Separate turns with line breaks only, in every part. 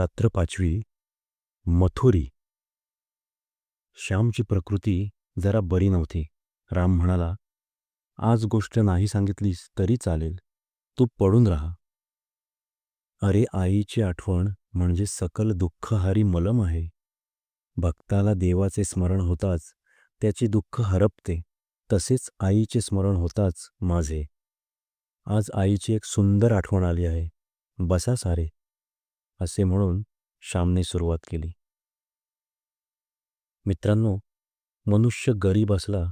रात्र पाचवी मथुरी. श्यामची प्रकृती जरा बरी नव्हती. राम म्हणाला आज गोष्ट नाही सांगितलीस तरी चालेल. तू पडून राहा. अरे आईची आठवण म्हणजे सकल दुःखहारी मलम आहे. भक्ताला देवाचे स्मरण होताच त्याची दुःख हरपते. तसेच आईचे स्मरण होताच माझे. आज आईची एक सुंदर आठवण आली आहे. बसा सारे. असे म्हणून श्यामने सुरुवात केली. मित्रांनो मनुष्य गरीब असला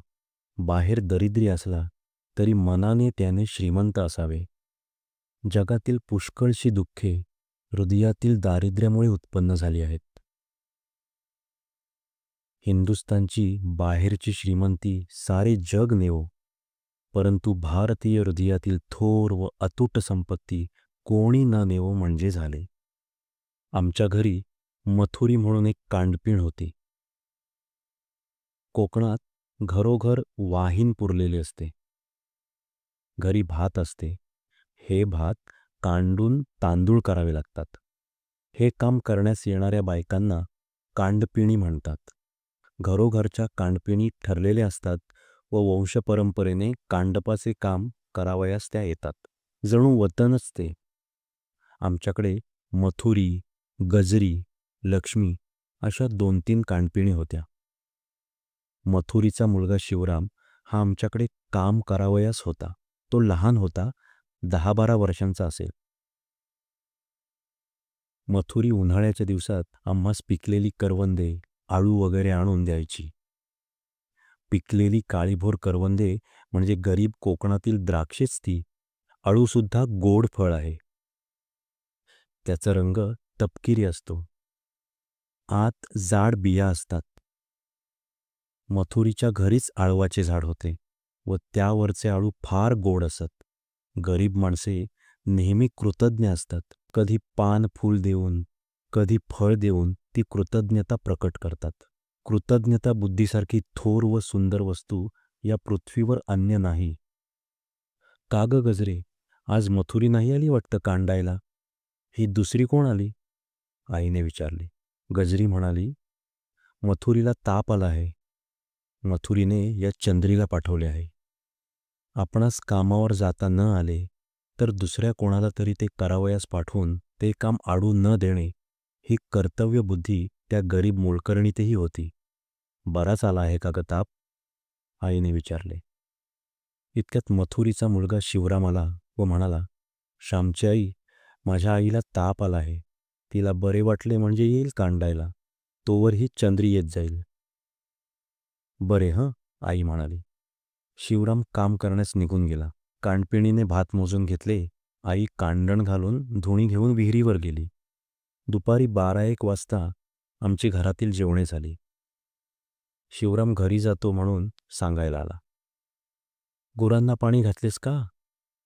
बाहेर दरिद्री असला तरी मनाने त्याने श्रीमंत असावे. जगातील पुष्कळशी दुःखे हृदयातील दारिद्र्यामुळे उत्पन्न झाली आहेत. हिंदुस्तानची बाहेरची श्रीमंती सारे जग नेवो परंतु भारतीय हृदयातील थोर व अतूट संपत्ती कोणी न नेवो म्हणजे झाले. आमच्या घरी मथुरी म्हणून एक कांडपिण होती. कोकणात घरोघर वाहीन पुरलेले असते. घरी भात असते. हे भात कांडून तांदूळ करावे लागतात. हे काम करण्यास येणाऱ्या बायकांना कांडपिणी म्हणतात. घरोघरच्या कांडपिणी ठरलेल्या असतात व वंशपरंपरेने कांडपाचे काम करावयास त्या येतात. जणू वतनच ते आमच्याकडे मथुरी गजरी लक्ष्मी अशा दोन तीन कानपिणी होत्या. मथुरीचा मुलगा शिवराम हा आमच्याकडे काम करावयास होता. तो लहान होता दहा बारा वर्षांचा असेल. मथुरी उन्हाळ्याच्या दिवसात आम्हास पिकलेली करवंदे आळू वगैरे आणून द्यायची. पिकलेली काळीभोर करवंदे म्हणजे गरीब कोकणातील द्राक्षेच ती. अळूसुद्धा गोड फळ आहे. त्याचा रंग तपकिरी असतो. आत जाड बिया असतात. मथुरीच्या घरीच आळवाचे झाड होते व त्यावरचे आळू फार गोड असत. गरीब माणसे नेहमी कृतज्ञ असतात. कधी पान फूल देऊन कधी फळ देऊन ती कृतज्ञता प्रकट करतात. कृतज्ञता बुद्धीसारखी थोर व सुंदर वस्तू या पृथ्वीवर अन्य नाही. का गजरे आज मथुरी नाही आली वाटतं कांडायला. ही दुसरी कोण आली? आईने विचारले. गजरी म्हणाली मथुरीला ताप आला आहे. मथुरीने या चंद्रीला पाठवले आहे. आपणास कामावर जाता न आले तर दुसऱ्या कोणाला तरी ते करावयास पाठवून ते काम आडू न देणे ही कर्तव्यबुद्धी त्या गरीब मोलकरणीतही होती. बराच आला आहे का ग ताप? आईने विचारले. इतक्यात मथुरीचा मुलगा शिवराम आला व म्हणाला श्यामची आई माझ्या आईला ताप आला आहे. तिला बरे वाटले म्हणजे येईल कांडायला. तोवर ही चंद्री येत जाईल. बरे हं? आई म्हणाली. शिवराम काम करण्यास निघून गेला. कांडपिणीने भात मोजून घेतले. आई कांडण घालून धुणी घेऊन विहिरीवर गेली. दुपारी बारा एक वाजता आमची घरातील जेवणे झाली. शिवराम घरी जातो म्हणून सांगायला आला. गुरांना पाणी घातलेस का?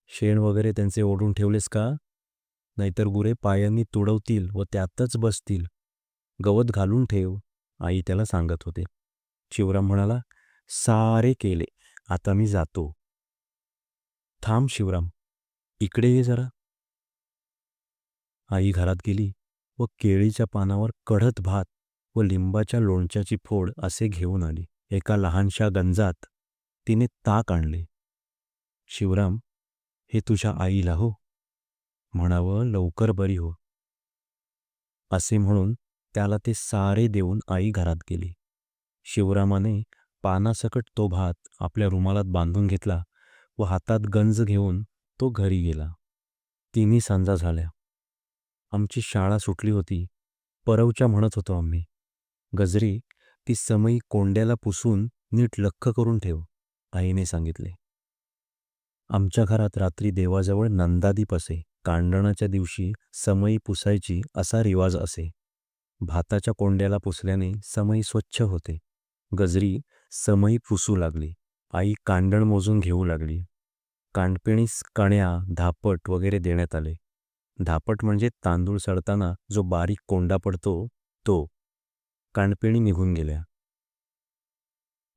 शेण वगैरे त्यांचे ओढून ठेवलेस का? नाहीतर गुरे पायांनी तुडवतील व त्यातच बसतील. गवत घालून ठेव आई त्याला सांगत होते. शिवराम म्हणाला सारे केले आता मी जातो. थांब शिवराम इकडे ये जरा. आई घरात गेली व केळीच्या पानावर कढत भात व लिंबाच्या लोणच्याची फोड असे घेऊन आली. एका लहानशा गंजात तिने ताक आणले. शिवराम हे तुझ्या आईला हो. म्हणावं लवकर बरी हो. असे म्हणून त्याला ते सारे देऊन आई घरात गेली. शिवरामाने पानासकट तो भात आपल्या रुमालात बांधून घेतला व हातात गंज घेऊन तो घरी गेला. तिन्ही सांजा झाल्या. आमची शाळा सुटली होती. परवच्या म्हणत होतो आम्ही. गजरी ती समई कोंड्याला पुसून नीट लख्ख करून ठेव आईने सांगितले. आमच्या घरात रात्री देवाजवळ नंदादीप असे. कांडणाच्या दिवशी समई पुसायची असा रिवाज असे. भाताच्या कोंड्याला पुसल्याने समई स्वच्छ होते. गजरी समई पुसू लागली. आई कांडण मोजून घेऊ लागली. कांडपिणीस कण्या धापट वगैरे देण्यात आले. धापट म्हणजे तांदूळ सडताना जो बारीक कोंडा पडतो तो. कांडपिणी निघून गेल्या.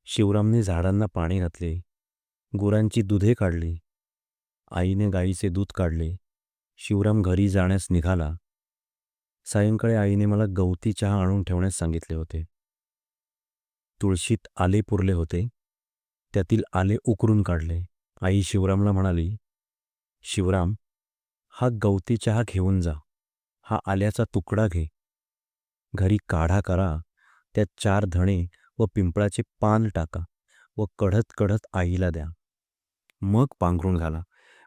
शिवरामने झाडांना पाणी घातले. गुरांची दुधे काढली. आईने गाईचे दूध काढले. शिवराम घरी जाण्यास निघाला. सायंकाळी आईने मला गवती चहा आणून ठेवण्यास सांगितले होते. तुळशीत आले पुरले होते. त्यातील आले उकरून काढले. आई शिवरामला म्हणाली शिवराम हा गवती चहा घेऊन जा. हा आल्याचा तुकडा घे. घरी काढा करा. त्यात चार धणे व पिंपळाचे पान टाका व कढत कढत आईला द्या. मग पांघरून घाला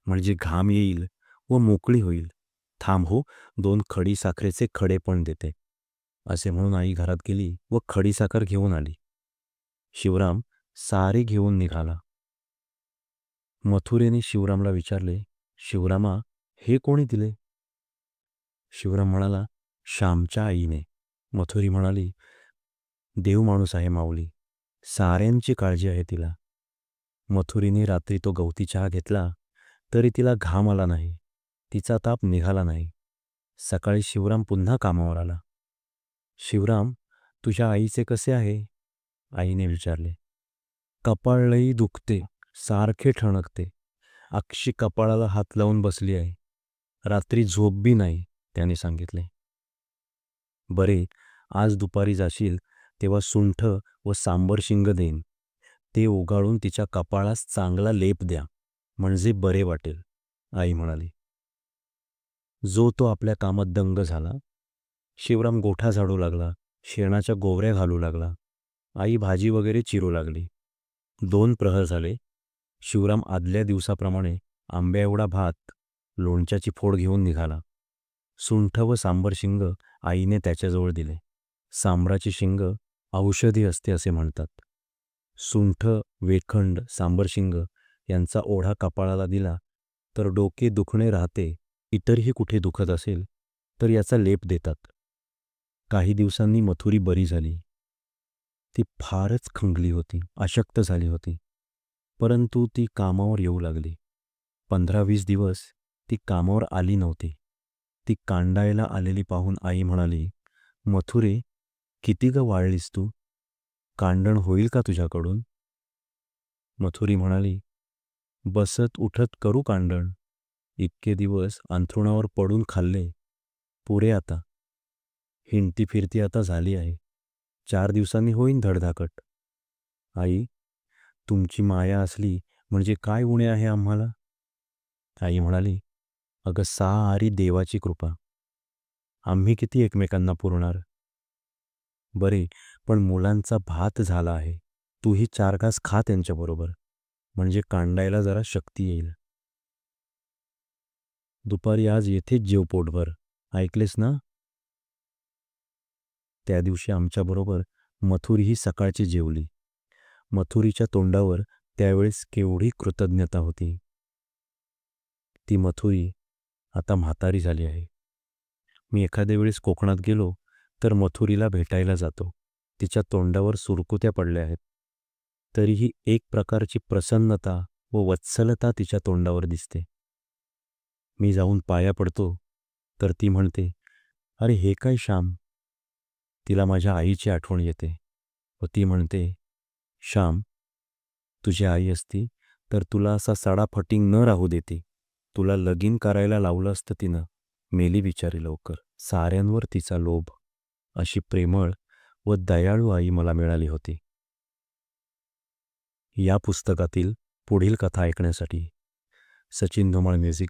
म्हणजे घाम येईल. व मोकळी होईल. थांब हो दोन खडी साखरेचे खडे पण देते. असे म्हणून आई घरात गेली व खडीसाखर घेऊन आली. शिवराम सारे घेऊन निघाला. मथुरेने शिवरामला विचारले शिवरामा हे कोणी दिले? शिवराम म्हणाला श्यामच्या आईने. मथुरी म्हणाली देव माणूस आहे माऊली साऱ्यांची काळजी आहे तिला. मथुरीने रात्री तो गवती चहा घेतला तरी तिला घाम आला नाही. तिचा ताप निघाला नाही. सकाळी शिवराम पुन्हा कामावर आला. शिवराम तुझ्या आईचे कसे आहे? आईने विचारले. कपाळ लई दुखते सारखे ठणकते. अक्षी कपाळाला हात लावून बसली आहे. रात्री झोप बी नाही त्याने सांगितले. बरे आज दुपारी जाशील तेव्हा सुंठ व सांबर शिंग देईन. ते ओघाळून तिच्या कपाळास चांगला लेप द्या. म्हणजे बरे वाटेल आई म्हणाली. जो तो आपल्या कामात दंग झाला शिवराम गोठा झाडू लागला शेणाच्या गोवऱ्या घालू लागला आई भाजी वगैरे चिरू लागली. दोन प्रहर झाले. शिवराम आदल्या दिवसाप्रमाणे आंब्याएवढा भात लोणच्याची फोड घेऊन निघाला. सुंठ व सांबर शिंग आईने त्याच्याजवळ दिले. सांबराची शिंग औषधी असते असे म्हणतात. सुंठ वेखंड सांबरशिंग यांचा ओढा कपाळाला दिला तर डोके दुखणे राहते इतरही कुठे दुखत असेल तर याचा लेप देतात. काही दिवसांनी मथुरी बरी झाली. ती फारच खंगली होती अशक्त झाली होती. परंतु ती कामावर येऊ लागली. पंधरा वीस दिवस ती कामावर आली नव्हती. ती कांडायला आलेली पाहून आई म्हणाली मथुरे किती ग वाळलीस तू? कांडण होईल का तुझ्याकडून? मथुरी म्हणाली बसत उठत करू कांडण. इतके दिवस अंथरुणावर पडून खाल्ले. पुरे आता. हिंडती फिरती आता झाली आहे. चार दिवसांनी होईन धडधाकट. आई तुमची माया असली म्हणजे काय उणे आहे आम्हाला? आई म्हणाली अगं सा आरी देवाची कृपा. आम्ही किती एकमेकांना पुरणार? बरे पण मुलांचा भात झाला आहे. तूही चार घास खा त्यांच्याबरोबर. म्हणजे कांडायला जरा शक्ती येईल. दुपारी आज येथेच जेव पोटभर ऐकलेस ना? त्या दिवशी आमच्याबरोबर मथुरीही सकाळची जेवली. मथुरीच्या तोंडावर त्यावेळेस केवढी कृतज्ञता होती. ती मथुरी आता म्हातारी झाली आहे. मी एखाद्या वेळेस कोकणात गेलो तर मथुरीला भेटायला जातो. तिच्या तोंडावर सुरकुत्या पडल्या आहेत. तरीही एक प्रकारची प्रसन्नता व वत्सलता तिच्या तोंडावर दिसते. मी जाऊन पाया पडतो. तर ती म्हणते अरे हे काय श्याम? तिला माझ्या आईची आठवण येते. व ती म्हणते श्याम तुझी आई असती तर तुला असा सडा फटिंग न राहू देते. तुला लगीन करायला लावलं असतं तिनं. मेली बिचारी लवकर. साऱ्यांवर तिचा लोभ. अशी प्रेमळ व दयाळू आई मला मिळाली होती. या पुस्तकातील पुढील कथा ऐकण्यासाठी सचिन धुमाळ म्युझिक